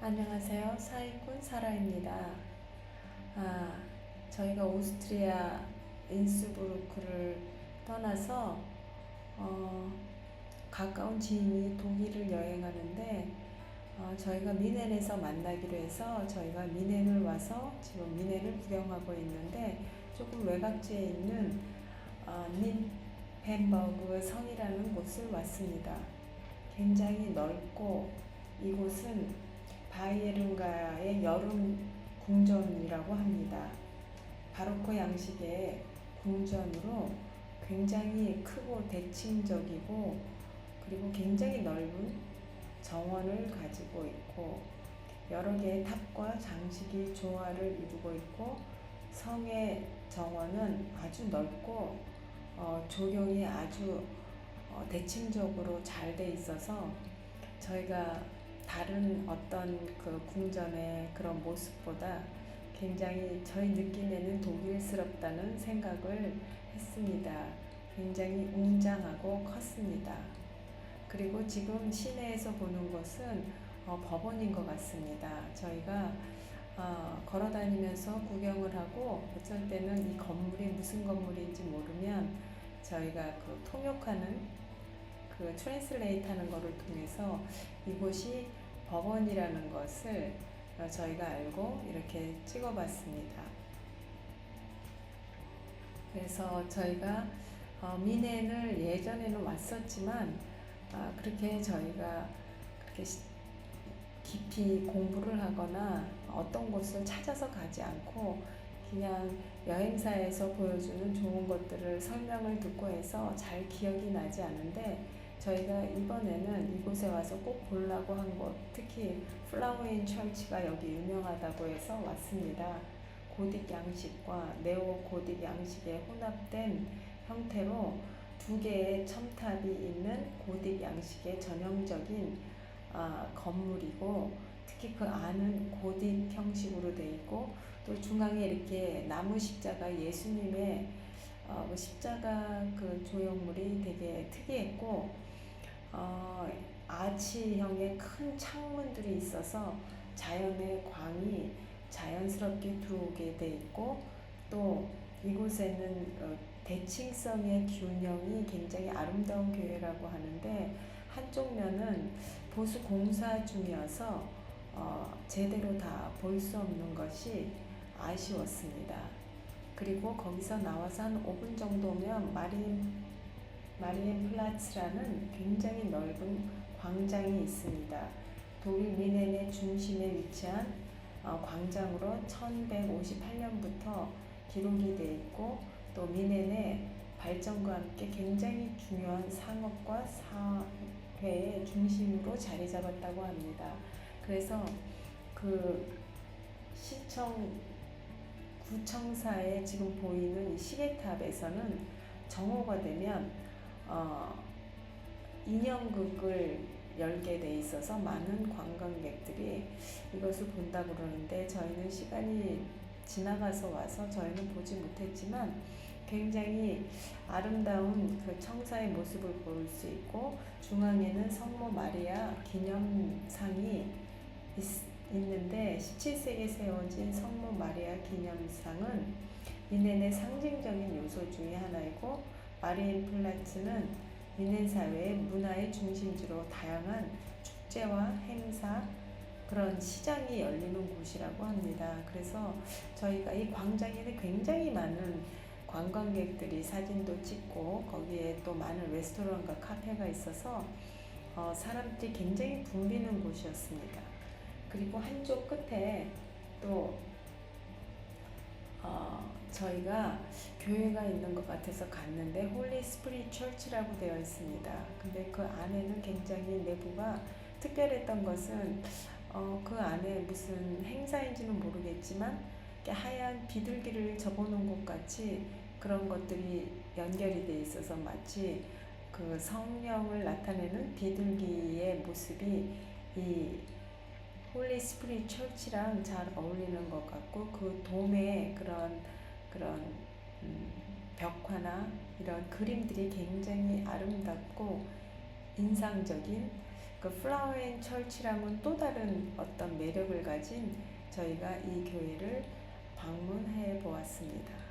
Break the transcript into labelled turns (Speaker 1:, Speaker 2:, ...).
Speaker 1: 안녕하세요. 사익꾼 사라입니다. 아, 저희가 오스트리아 인스부르크를 떠나서 어, 가까운 지인이 독일을 여행하는데 어, 저희가 미넨에서 만나기로 해서 저희가 미넨을 와서 지금 미넨을 구경하고 있는데 조금 외곽지에 있는 어, 닌펜버그 성이라는 곳을 왔습니다. 굉장히 넓고 이곳은 바이에른가의 여름 궁전이라고 합니다. 바로크 양식의 궁전으로 굉장히 크고 대칭적이고 그리고 굉장히 넓은 정원을 가지고 있고 여러 개의 탑과 장식이 조화를 이루고 있고 성의 정원은 아주 넓고 어, 조경이 아주 어, 대칭적으로 잘 돼 있어서 저희가 다른 어떤 그 궁전의 그런 모습보다 굉장히 저희 느낌에는 독일스럽다는 생각을 했습니다. 굉장히 웅장하고 컸습니다. 그리고 지금 시내에서 보는 것은 어, 법원인 것 같습니다. 저희가 어, 걸어 다니면서 구경을 하고 어쩔 때는 이 건물이 무슨 건물인지 모르면 저희가 그 통역하는 그 트랜슬레이트 하는 거를 통해서 이곳이 법원이라는 것을 어, 저희가 알고 이렇게 찍어 봤습니다. 그래서 저희가 어, 미넨을 예전에는 왔었지만 아, 그렇게 저희가 그렇게 깊이 공부를 하거나 어떤 곳을 찾아서 가지 않고 그냥 여행사에서 보여주는 좋은 것들을 설명을 듣고 해서 잘 기억이 나지 않은데 저희가 이번에는 이곳에 와서 꼭 보려고 한 곳, 특히 플라워인 철치가 여기 유명하다고 해서 왔습니다. 고딕 양식과 네오 고딕 양식의 혼합된 형태로 두 개의 첨탑이 있는 고딕 양식의 전형적인 아, 건물이고 특히 그 안은 고딕 형식으로 되어 있고 또 중앙에 이렇게 나무 십자가 예수님의 어, 그 십자가 그 조형물이 되게 특이했고 어, 아치형의 큰 창문들이 있어서 자연의 광이 자연스럽게 들어오게 돼 있고 또 이곳에는 어, 대칭성의 균형이 굉장히 아름다운 교회라고 하는데 한쪽 면은 보수 공사 중이어서 어, 제대로 다 볼 수 없는 것이 아쉬웠습니다. 그리고 거기서 나와서 한 5분 정도면 마린 마리엔 플라츠라는 굉장히 넓은 광장이 있습니다. 독일 미넨의 중심에 위치한 어, 광장으로 1158년부터 기록이 되어 있고 또 미넨의 발전과 함께 굉장히 중요한 상업과 사회의 중심으로 자리 잡았다고 합니다. 그래서 그 시청 구청사에 지금 보이는 시계탑에서는 정오가 되면 어, 인형극을 열게 돼 있어서 많은 관광객들이 이것을 본다고 그러는데 저희는 시간이 지나가서 와서 저희는 보지 못했지만 굉장히 아름다운 그 청사의 모습을 볼 수 있고 중앙에는 성모 마리아 기념상이 17세기에 세워진 성모 마리아 기념상은 미넨의 상징적인 요소 중의 하나이고 마리엔 플라츠는 미넨 사회의 문화의 중심지로 다양한 축제와 행사 그런 시장이 열리는 곳이라고 합니다. 그래서 저희가 이 광장에는 굉장히 많은 관광객들이 사진도 찍고 거기에 또 많은 레스토랑과 카페가 있어서 어, 사람들이 굉장히 붐비는 곳이었습니다. 그리고 한쪽 끝에 또 어, 저희가 교회가 있는 것 같아서 갔는데 홀리 스프리 철치라고 되어 있습니다. 근데 그 안에는 굉장히 내부가 특별했던 것은 어, 그 안에 무슨 행사인지는 모르겠지만 하얀 비둘기를 접어놓은 것 같이 그런 것들이 연결이 돼 있어서 마치 그 성령을 나타내는 비둘기의 모습이 이 홀리 스프리 철치랑 잘 어울리는 것 같고 그 돔의 그런 그런 음, 벽화나 이런 그림들이 굉장히 아름답고 인상적인 그 플라워 앤 철치랑은 또 다른 어떤 매력을 가진 저희가 이 교회를 방문해 보았습니다.